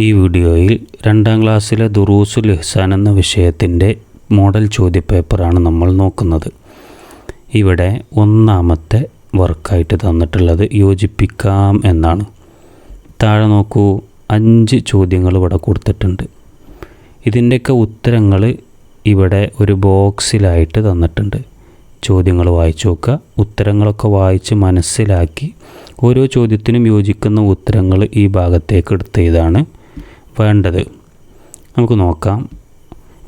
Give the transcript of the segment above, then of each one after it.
ഈ വീഡിയോയിൽ രണ്ടാം ക്ലാസ്സിലെ ദുറൂസുൽ ഇഹ്സാൻ എന്ന വിഷയത്തിന്റെ മോഡൽ ചോദ്യപേപ്പറാണ് നമ്മൾ നോക്കുന്നത്. ഇവിടെ ഒന്നാമത്തെ വർക്കായിട്ട് തന്നിട്ടുള്ളത് യോജിപ്പിക്കാം എന്നാണ്. താഴെ നോക്കൂ അഞ്ച് ചോദ്യങ്ങൾ ഇവിടെ കൊടുത്തിട്ടുണ്ട്. ഇതിന്റെയൊക്കെ ഉത്തരങ്ങൾ ഇവിടെ ഒരു ബോക്സിലായിട്ട് തന്നിട്ടുണ്ട്. ചോദ്യങ്ങൾ വായിച്ചു നോക്കുക. ഉത്തരങ്ങളൊക്കെ വായിച്ച് മനസ്സിലാക്കി ഓരോ ചോദ്യത്തിനും യോജിക്കുന്ന ഉത്തരങ്ങൾ ഈ ഭാഗത്തേക്ക് എടുത്തതാണ് വേണ്ടത്? നമുക്ക് നോക്കാം.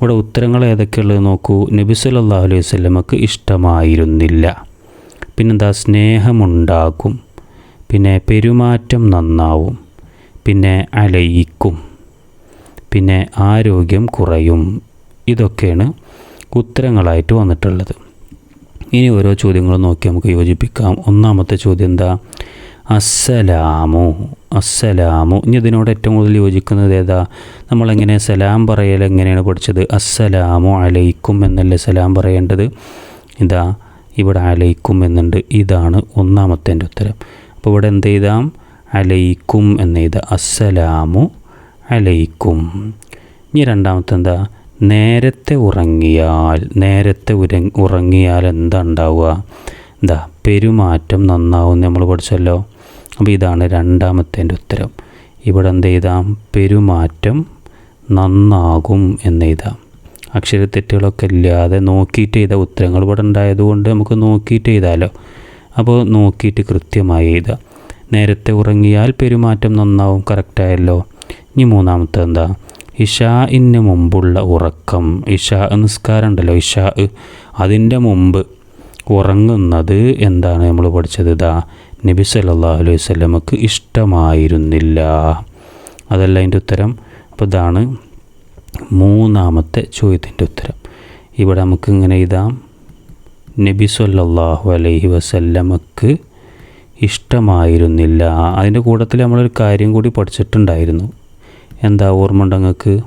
ഇവിടെ ഉത്തരങ്ങൾ ഏതൊക്കെയുള്ളത് നോക്കൂ. നബി സല്ലല്ലാഹു അലൈഹി വസല്ലമക്ക് ഇഷ്ടമായിരുന്നില്ല. പിന്നെന്താ? സ്നേഹമുണ്ടാകും. പിന്നെ പെരുമാറ്റം നന്നാവും. പിന്നെ അലയിക്കും. പിന്നെ ആരോഗ്യം കുറയും. ഇതൊക്കെയാണ് ഉത്തരങ്ങളായിട്ട് വന്നിട്ടുള്ളത്. ഇനി ഓരോ ചോദ്യങ്ങളും നോക്കി നമുക്ക് യോജിപ്പിക്കാം. ഒന്നാമത്തെ ചോദ്യം എന്താ? അസ്സലാമു അസ്സലാമു. ഇനി ഇതിനോട് ഏറ്റവും കൂടുതൽ യോജിക്കുന്നത് ഏതാ? നമ്മളെങ്ങനെ സലാം പറയൽ എങ്ങനെയാണ് പഠിച്ചത്? അസ്സലാമു അലൈക്കും എന്നല്ലേ സലാം പറയേണ്ടത്? ഇതാ ഇവിടെ അലൈക്കും എന്നുണ്ട്. ഇതാണ് ഒന്നാമത്തെ ഉത്തരം. അപ്പോൾ ഇവിടെ എന്ത് ചെയ്താം അലൈക്കും എന്ന് അസ്സലാമു അലൈക്കും. ഇനി രണ്ടാമത്തെ എന്താ? നേരത്തെ ഉറങ്ങിയാൽ നേരത്തെ ഉറങ്ങിയാൽ എന്താ ഉണ്ടാവുക? എന്താ പെരുമാറ്റം നന്നാവും നമ്മൾ പഠിച്ചല്ലോ. അപ്പോൾ ഇതാണ് രണ്ടാമത്തെ ഉത്തരം. ഇവിടെ എന്ത് ചെയ്താം പെരുമാറ്റം നന്നാകും എന്ന് എഴുതാം. അക്ഷരത്തെറ്റുകളൊക്കെ ഇല്ലാതെ നോക്കിയിട്ട് ചെയ്ത ഉത്തരങ്ങൾ ഇവിടെ ഉണ്ടായതുകൊണ്ട് നമുക്ക് നോക്കിയിട്ട് ചെയ്താലോ അപ്പോൾ നോക്കിയിട്ട് കൃത്യമായി എഴുതാം. നേരത്തെ ഉറങ്ങിയാൽ പെരുമാറ്റം നന്നാവും കറക്റ്റായല്ലോ ഇനി മൂന്നാമത്തെ എന്താ? ഇഷാഇന് മുമ്പുള്ള ഉറക്കം. ഇഷാ നിസ്കാരം ഉണ്ടല്ലോ. ഇഷാ അതിന്റെ മുമ്പ് ഉറങ്ങുന്നത് എന്താണ് നമ്മൾ പഠിച്ചത്? ഇതാ നബി സല്ലല്ലാഹു അലൈഹി വസല്ലമക്ക് ഇഷ്ടമായിരുന്നില്ല. അതല്ല അതിന്റെ ഉത്തരം? അപ്പോൾ ഇതാണ് മൂന്നാമത്തെ ചോദ്യത്തിന്റെ ഉത്തരം. ഇവിടെ നമുക്ക് ഇങ്ങനെ എഴുതാം. നബി സല്ലാഹു അലൈഹി വസല്ലമക്ക് ഇഷ്ടമായിരുന്നില്ല. അതിന്റെ കൂട്ടത്തിൽ നമ്മളൊരു കാര്യം കൂടി പഠിച്ചിട്ടുണ്ടായിരുന്നു. എന്താ ഓർമ്മ ഉണ്ടങ്ങൾക്ക്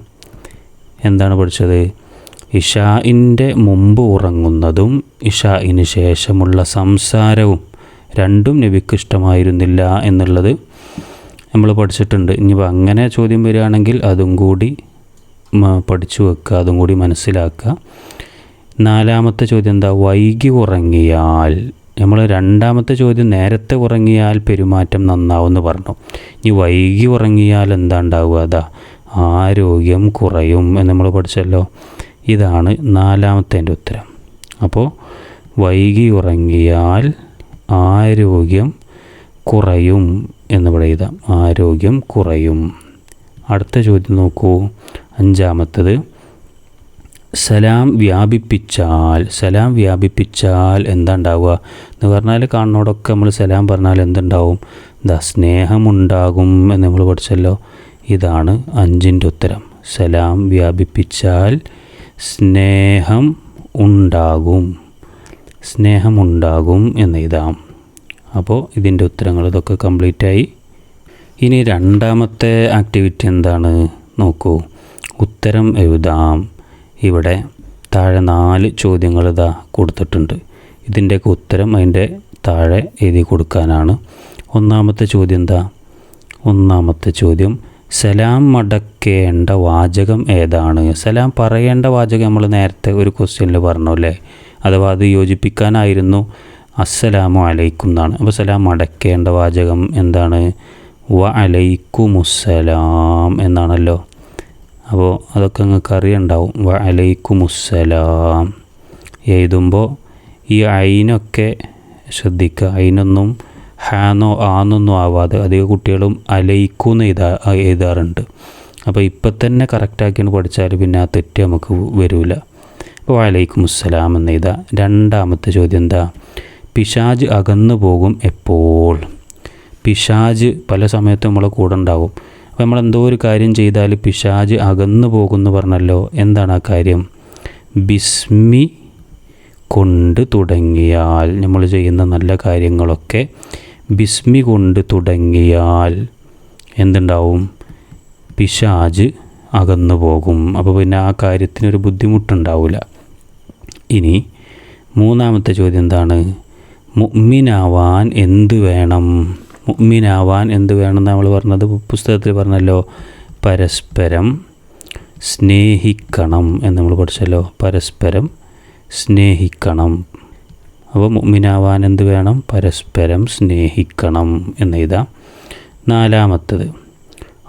എന്താണ് പഠിച്ചത്? ഇഷായിന്റെ മുമ്പ് ഉറങ്ങുന്നതും ഇഷായിന് ശേഷമുള്ള സംസാരവും രണ്ടും നബിക്ക് ഇഷ്ടമായിരുന്നില്ല എന്നുള്ളത് നമ്മൾ പഠിച്ചിട്ടുണ്ട്. ഇനിയിപ്പോൾ അങ്ങനെ ചോദ്യം വരികയാണെങ്കിൽ അതും കൂടി പഠിച്ചു വെക്കുക അതും കൂടി മനസ്സിലാക്കുക. നാലാമത്തെ ചോദ്യം എന്താ? വൈകി ഉറങ്ങിയാൽ. നമ്മൾ രണ്ടാമത്തെ ചോദ്യം നേരത്തെ ഉറങ്ങിയാൽ പെരുമാറ്റം നന്നാവുമെന്ന് പറഞ്ഞു. ഇനി വൈകി ഉറങ്ങിയാൽ എന്താ ഉണ്ടാവുക? അതാ ആരോഗ്യം കുറയും എന്ന് നമ്മൾ പഠിച്ചല്ലോ. ഇതാണ് നാലാമത്തെ ഉത്തരം. അപ്പോൾ വൈകി ഉറങ്ങിയാൽ ആരോഗ്യം കുറയും എന്ന് പറയുക ആരോഗ്യം കുറയും. അടുത്ത ചോദ്യം നോക്കൂ. അഞ്ചാമത്തത് സലാം വ്യാപിപ്പിച്ചാൽ സലാം വ്യാപിപ്പിച്ചാൽ എന്താ ഉണ്ടാവുക എന്ന് പറഞ്ഞാൽ കാണുന്നോടൊക്കെ നമ്മൾ സലാം പറഞ്ഞാൽ എന്തുണ്ടാവും? എന്താ സ്നേഹമുണ്ടാകും എന്ന് നമ്മൾ പഠിച്ചല്ലോ. ഇതാണ് അഞ്ചിന്റെ ഉത്തരം. സലാം വ്യാപിപ്പിച്ചാൽ സ്നേഹം ഉണ്ടാകും. സ്നേഹമുണ്ടാകും എന്ന് എഴുതാം അപ്പോൾ ഇതിന്റെ ഉത്തരങ്ങൾ ഇതൊക്കെ കംപ്ലീറ്റ് ആയി. ഇനി രണ്ടാമത്തെ ആക്ടിവിറ്റി എന്താണ്? നോക്കൂ. ഉത്തരം എഴുതാം. ഇവിടെ താഴെ നാല് ചോദ്യങ്ങൾ ഇതാ കൊടുത്തിട്ടുണ്ട്. ഇതിന്റെയൊക്കെ ഉത്തരം അതിന്റെ താഴെ എഴുതി കൊടുക്കാനാണ്. ഒന്നാമത്തെ ചോദ്യം എന്താ? ഒന്നാമത്തെ ചോദ്യം സലാം മടക്കേണ്ട വാചകം ഏതാണ്? സലാം പറയേണ്ട വാചകം നമ്മൾ നേരത്തെ ഒരു ക്വസ്റ്റ്യനിൽ പറഞ്ഞു അല്ലേ? അഥവാ അത് യോജിപ്പിക്കാനായിരുന്നു. അസ്സലാമു അലൈക്കും എന്നാണ്. അപ്പോൾ സലാം മടക്കേണ്ട വാചകം എന്താണ്? വ അലൈക്കുമുസ്സലാം എന്നാണല്ലോ. അപ്പോൾ അതൊക്കെ നിങ്ങൾക്ക് അറിയണ്ടാവും. വ അലൈക്കുമുസ്സലാം. എഴുതുമ്പോൾ ഈ അയിനൊക്കെ ശ്രദ്ധിക്കുക. അയിനൊന്നും ഹാന്നോ ആന്നൊന്നും ആവാതെ അധിക കുട്ടികളും അലയിക്കൂന്ന് എഴുതാ എഴുതാറുണ്ട് അപ്പോൾ ഇപ്പം തന്നെ കറക്റ്റാക്കിയാണ് പഠിച്ചാൽ പിന്നെ ആ തെറ്റ് നമുക്ക് വരില്ല അപ്പോൾ വലൈക്കും അസ്സലാം എന്ന് എഴുതാം രണ്ടാമത്തെ ചോദ്യം എന്താ? പിശാജ് അകന്നു പോകും എപ്പോൾ? പിശാജ് പല സമയത്തും നമ്മളെ കൂടെ ഉണ്ടാവും. അപ്പോൾ നമ്മൾ എന്തോ ഒരു കാര്യം ചെയ്താൽ പിശാജ് അകന്നു പോകുമെന്ന് പറഞ്ഞല്ലോ എന്താണ് ആ കാര്യം? ബിസ്മി കൊണ്ട് തുടങ്ങിയാൽ നമ്മൾ ചെയ്യുന്ന നല്ല കാര്യങ്ങളൊക്കെ ബിസ്മി കൊണ്ട് തുടങ്ങിയാൽ എന്തുണ്ടാവും? പിശാജ് അകന്നു പോകും. അപ്പോൾ പിന്നെ ആ കാര്യത്തിനൊരു ബുദ്ധിമുട്ടുണ്ടാവില്ല ഇനി മൂന്നാമത്തെ ചോദ്യം എന്താണ്? മുഗ്മിനാവാൻ എന്ത് വേണം? മുഗ്മിനാവാൻ എന്ത് വേണം എന്ന് നമ്മൾ പറഞ്ഞത്? പുസ്തകത്തിൽ പറഞ്ഞല്ലോ പരസ്പരം സ്നേഹിക്കണം എന്ന് നമ്മൾ പഠിച്ചല്ലോ. പരസ്പരം സ്നേഹിക്കണം. അപ്പോൾ മുഅ്മിനാവാൻ എന്ത് വേണം? പരസ്പരം സ്നേഹിക്കണം എന്ന് എഴുതാം. നാലാമത്തത്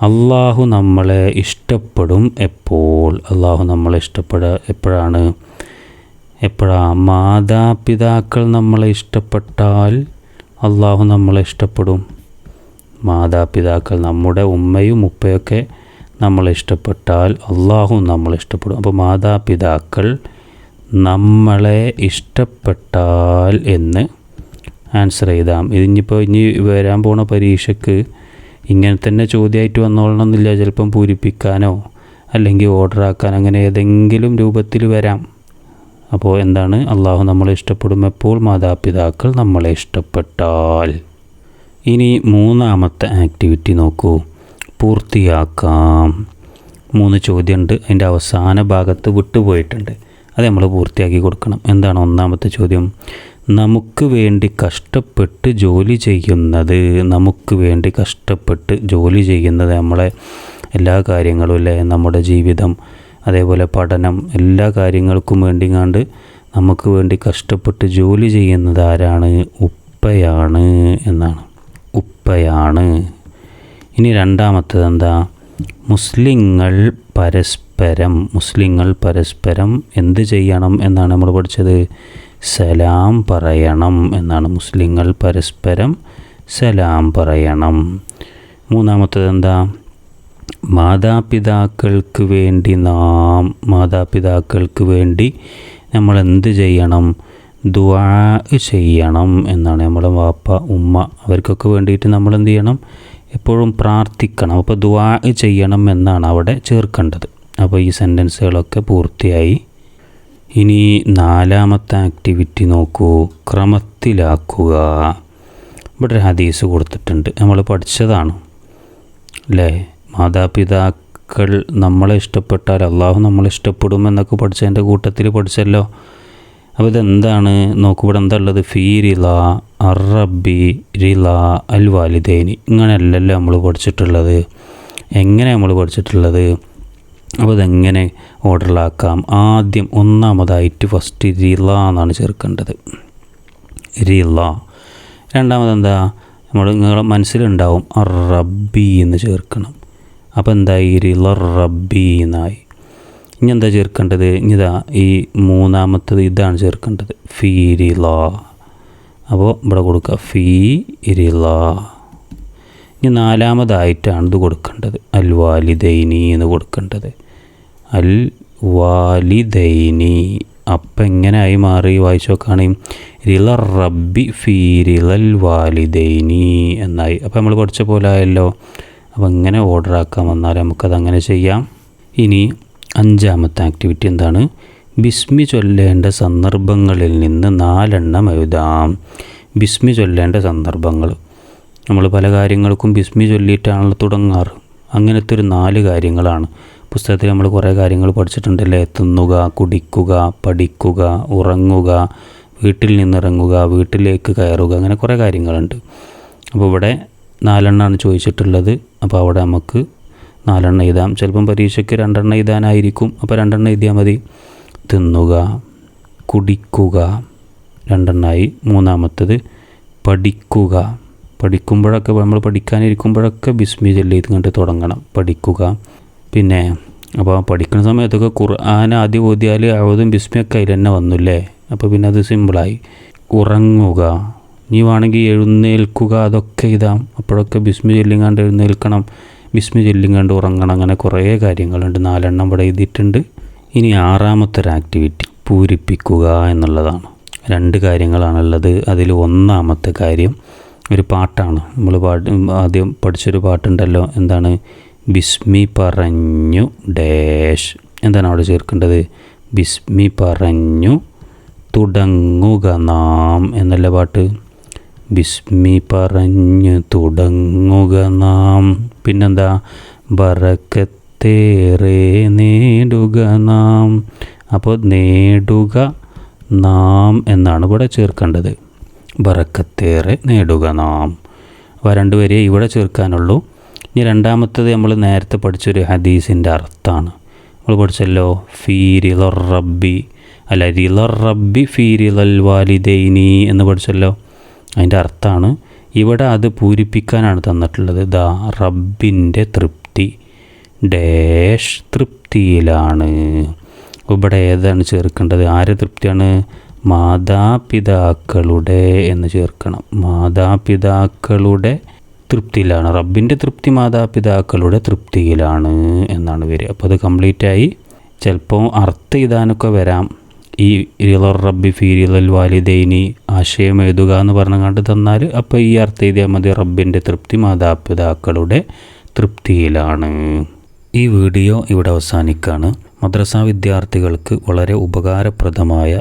അള്ളാഹു നമ്മളെ ഇഷ്ടപ്പെടും എപ്പോൾ? അള്ളാഹു നമ്മളെ ഇഷ്ടപ്പെട എപ്പോഴാണ്? എപ്പോഴാ? മാതാപിതാക്കൾ നമ്മളെ ഇഷ്ടപ്പെട്ടാൽ അള്ളാഹു നമ്മളെ ഇഷ്ടപ്പെടും. മാതാപിതാക്കൾ നമ്മുടെ ഉമ്മയും ഉപ്പയൊക്കെ നമ്മളെ ഇഷ്ടപ്പെട്ടാൽ അള്ളാഹു നമ്മളെ ഇഷ്ടപ്പെടും. അപ്പോൾ മാതാപിതാക്കൾ നമ്മളെ ഇഷ്ടപ്പെട്ടാൽ എന്ന് ആൻസർ ചെയ്താം. ഇതിനിപ്പോൾ ഇനി വരാൻ പോണ പരീക്ഷയ്ക്ക് ഇങ്ങനെ തന്നെ ചോദ്യമായിട്ട് വന്നോളണമെന്നില്ല ചിലപ്പം പൂരിപ്പിക്കാനോ അല്ലെങ്കിൽ ഓർഡർ ആക്കാൻ അങ്ങനെ ഏതെങ്കിലും രൂപത്തിൽ വരാം. അപ്പോൾ എന്താണ്? അള്ളാഹു നമ്മളെ ഇഷ്ടപ്പെടും എപ്പോൾ മാതാപിതാക്കൾ നമ്മളെ ഇഷ്ടപ്പെട്ടാൽ. ഇനി മൂന്നാമത്തെ ആക്ടിവിറ്റി നോക്കൂ. പൂർത്തിയാക്കാം. മൂന്ന് ചോദ്യമുണ്ട് അതിന്റെ അവസാന ഭാഗത്ത് വിട്ടുപോയിട്ടുണ്ട്. അത് നമ്മൾ പൂർത്തിയാക്കി കൊടുക്കണം. എന്താണ് ഒന്നാമത്തെ ചോദ്യം? നമുക്ക് വേണ്ടി കഷ്ടപ്പെട്ട് ജോലി ചെയ്യുന്നത് നമുക്ക് വേണ്ടി കഷ്ടപ്പെട്ട് ജോലി ചെയ്യുന്നത് നമ്മളെ എല്ലാ കാര്യങ്ങളും അല്ലേ? നമ്മുടെ ജീവിതം അതേപോലെ പഠനം എല്ലാ കാര്യങ്ങൾക്കും വേണ്ടി കണ്ട് നമുക്ക് വേണ്ടി കഷ്ടപ്പെട്ട് ജോലി ചെയ്യുന്നത് ആരാണ്? ഉപ്പയാണ് എന്നാണ്. ഉപ്പയാണ്. ഇനി രണ്ടാമത്തത് എന്താ? മുസ്ലിങ്ങൾ പരസ്പരം മുസ്ലിങ്ങൾ പരസ്പരം എന്ത് ചെയ്യണം എന്നാണ് നമ്മൾ പഠിച്ചത്? സലാം പറയണം എന്നാണ് മുസ്ലിങ്ങൾ പരസ്പരം സലാം പറയണം. മൂന്നാമത്തത് എന്താ? മാതാപിതാക്കൾക്ക് വേണ്ടി നാം മാതാപിതാക്കൾക്ക് വേണ്ടി നമ്മൾ എന്ത് ചെയ്യണം? ദുആ ചെയ്യണം എന്നാണ് നമ്മളെ വാപ്പ ഉമ്മ അവർക്കൊക്കെ വേണ്ടിയിട്ട് നമ്മൾ എന്ത് ചെയ്യണം? എപ്പോഴും പ്രാർത്ഥിക്കണം. അപ്പോൾ ദുആ ചെയ്യണം എന്നാണ് അവിടെ ചേർക്കേണ്ടത്. അപ്പോൾ ഈ സെന്റൻസുകളൊക്കെ പൂർത്തിയായി. ഇനി നാലാമത്തെ ആക്ടിവിറ്റി നോക്കൂ. ക്രമത്തിലാക്കുക. ഇവിടെ ഒരു ഹദീസ് കൊടുത്തിട്ടുണ്ട്. നമ്മൾ പഠിച്ചതാണ്. അല്ലേ? മാതാപിതാക്കൾ നമ്മളെ ഇഷ്ടപ്പെട്ടാൽ അള്ളാഹു നമ്മളെ ഇഷ്ടപ്പെടുമെന്നൊക്കെ പഠിച്ചതിന്റെ കൂട്ടത്തിൽ പഠിച്ചല്ലോ. അപ്പോൾ ഇതെന്താണ്? നോക്കൂ ഇവിടെ എന്താ ഉള്ളത്? ഫീ റില അറബി റില അൽ വാലിദേനി ഇങ്ങനെയല്ലല്ലോ നമ്മൾ പഠിച്ചിട്ടുള്ളത്. എങ്ങനെ നമ്മൾ പഠിച്ചിട്ടുള്ളത്? അപ്പോൾ ഇതെങ്ങനെ ഓർഡറിലാക്കാം? ആദ്യം ഒന്നാമതായിട്ട് ഫസ്റ്റ് റില എന്നാണ് ചേർക്കേണ്ടത്. റില രണ്ടാമത് എന്താ നമ്മൾ നിങ്ങളുടെ മനസ്സിലുണ്ടാവും റബ്ബി എന്ന് ചേർക്കണം. അപ്പോൾ എന്തായി? റില റബ്ബി എന്നായി. ഇനി എന്താ ചേർക്കേണ്ടത്? ഇനിതാ ഈ മൂന്നാമത്തത് ഇതാണ് ചേർക്കേണ്ടത്. ഫീരില അപ്പോൾ ഇവിടെ കൊടുക്കുക. ഫീ ഇരില ഇനി നാലാമതായിട്ടാണ് ഇത് കൊടുക്കേണ്ടത്. അൽ വാലിദൈനി എന്ന് കൊടുക്കേണ്ടത്. അൽ വാലിദൈനി അപ്പം എങ്ങനെയായി മാറി? വായിച്ചു നോക്കുകയാണെങ്കിൽ റില റബ്ബി ഫീരിലൽ വാലിദൈനി എന്നായി. അപ്പോൾ നമ്മൾ പഠിച്ച പോലെ ആയല്ലോ. അപ്പോൾ എങ്ങനെ ഓർഡർ ആക്കാൻ വന്നാൽ നമുക്കത് അങ്ങനെ ചെയ്യാം. ഇനി അഞ്ചാമത്തെ ആക്ടിവിറ്റി എന്താണ്? ബിസ്മി ചൊല്ലേണ്ട സന്ദർഭങ്ങളിൽ നിന്ന് നാലെണ്ണം എഴുതാം. ബിസ്മി ചൊല്ലേണ്ട സന്ദർഭങ്ങൾ. നമ്മൾ പല കാര്യങ്ങൾക്കും ബിസ്മി ചൊല്ലിയിട്ടാണല്ലോ തുടങ്ങാറ്. അങ്ങനത്തെ ഒരു നാല് കാര്യങ്ങളാണ്. പുസ്തകത്തിൽ നമ്മൾ കുറേ കാര്യങ്ങൾ പഠിച്ചിട്ടുണ്ടല്ലേ എത്തുന്നുക കുടിക്കുക പഠിക്കുക ഉറങ്ങുക വീട്ടിൽ നിന്നിറങ്ങുക വീട്ടിലേക്ക് കയറുക അങ്ങനെ കുറേ കാര്യങ്ങളുണ്ട്. അപ്പോൾ ഇവിടെ നാലെണ്ണമാണ് ചോദിച്ചിട്ടുള്ളത്. അപ്പോൾ അവിടെ നമുക്ക് നാലെണ്ണം എഴുതാം. ചിലപ്പം പരീക്ഷയ്ക്ക് രണ്ടെണ്ണം എഴുതാനായിരിക്കും. അപ്പോൾ രണ്ടെണ്ണം എഴുതിയാൽ മതി. തിന്നുക കുടിക്കുക രണ്ടെണ്ണമായി മൂന്നാമത്തത് പഠിക്കുക. പഠിക്കുമ്പോഴൊക്കെ നമ്മൾ പഠിക്കാനിരിക്കുമ്പോഴൊക്കെ ബിസ്മി ചൊല്ലിയിട്ട് കണ്ട് തുടങ്ങണം. പഠിക്കുക പിന്നെ അപ്പോൾ പഠിക്കുന്ന സമയത്തൊക്കെ ഖുർആൻ ആദ്യം ഓതിയാൽ അവതും ബിസ്മിയൊക്കെ അതിൽ തന്നെ വന്നില്ലേ? അപ്പോൾ പിന്നെ അത് സിമ്പിളായി. ഉറങ്ങുക. നീ വേണമെങ്കിൽ എഴുന്നേൽക്കുക. അതൊക്കെ ഇതാം. അപ്പോഴൊക്കെ ബിസ്മി ചൊല്ലിങ്ങാണ്ട് എഴുന്നേൽക്കണം. ബിസ്മി ചൊല്ലിങ്ങാണ്ട് ഉറങ്ങണം. അങ്ങനെ കുറേ കാര്യങ്ങളുണ്ട്. നാലെണ്ണം ഇവിടെ എഴുതിയിട്ടുണ്ട്. ഇനി ആറാമത്തെ ഒരു ആക്ടിവിറ്റി പൂരിപ്പിക്കുക എന്നുള്ളതാണ്. രണ്ട് കാര്യങ്ങളാണുള്ളത്. അതിൽ ഒന്നാമത്തെ കാര്യം ഒരു പാട്ടാണ്. നമ്മൾ പാട്ട് ആദ്യം പഠിച്ചൊരു പാട്ടുണ്ടല്ലോ. എന്താണ്? ബിസ്മി പറഞ്ഞു ഡാഷ്. എന്താണ് അവിടെ ചേർക്കേണ്ടത്? ബിസ്മി പറഞ്ഞു തുടങ്ങുക നാം എന്നല്ല പാട്ട്? ബിസ്മി പറഞ്ഞു തുടങ്ങുക നാം. പിന്നെന്താ? ബറക്കത്തേറെ നേടുക നാം. അപ്പോൾ നേടുക നാം എന്നാണ് ഇവിടെ ചേർക്കേണ്ടത്. ബറക്കത്തേറെ നേടുക നാം. രണ്ടുപേരെ ഇവിടെ ചേർക്കാനുള്ളൂ. ഇനി രണ്ടാമത്തത് നമ്മൾ നേരത്തെ പഠിച്ചൊരു ഹദീസിന്റെ അർത്ഥമാണ്. നമ്മൾ പഠിച്ചല്ലോ ഫീരിലർ റബ്ബി അല്ല റിലർ റബ്ബി ഫീരിലൽ വാലിദൈനി എന്ന് പഠിച്ചല്ലോ. അതിന്റെ അർത്ഥമാണ് ഇവിടെ അത് പൂരിപ്പിക്കാനാണ് തന്നിട്ടുള്ളത്. ദാ റബ്ബിന്റെ തൃപ്തി ഡാഷ് തൃപ്തിയിലാണ്. ഇവിടെ ഏതാണ് ചേർക്കേണ്ടത്? ആരെ തൃപ്തിയാണ്? മാതാപിതാക്കളുടെ എന്ന് ചേർക്കണം. മാതാപിതാക്കളുടെ തൃപ്തിയിലാണ്. റബ്ബിന്റെ തൃപ്തി മാതാപിതാക്കളുടെ തൃപ്തിയിലാണ് എന്നാണ് വരിക. അപ്പോൾ അത് കംപ്ലീറ്റ് ആയി. ചിലപ്പോൾ അർത്ഥം ഇതാനൊക്കെ വരാം. ഈ റിലർ റബ്ബി ഫീരിലൽ വാലിദൈനി ആശയം എഴുതുക എന്ന് പറഞ്ഞു കണ്ട് തന്നാൽ അപ്പോൾ ഈ അർത്ഥ എഴുതിയാൽ മതി. റബ്ബിന്റെ തൃപ്തി മാതാപിതാക്കളുടെ തൃപ്തിയിലാണ്. ഈ വീഡിയോ ഇവിടെ അവസാനിക്കുകയാണ്. മദ്രസ വിദ്യാർത്ഥികൾക്ക് വളരെ ഉപകാരപ്രദമായ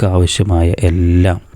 ആവശ്യമായ എല്ലാം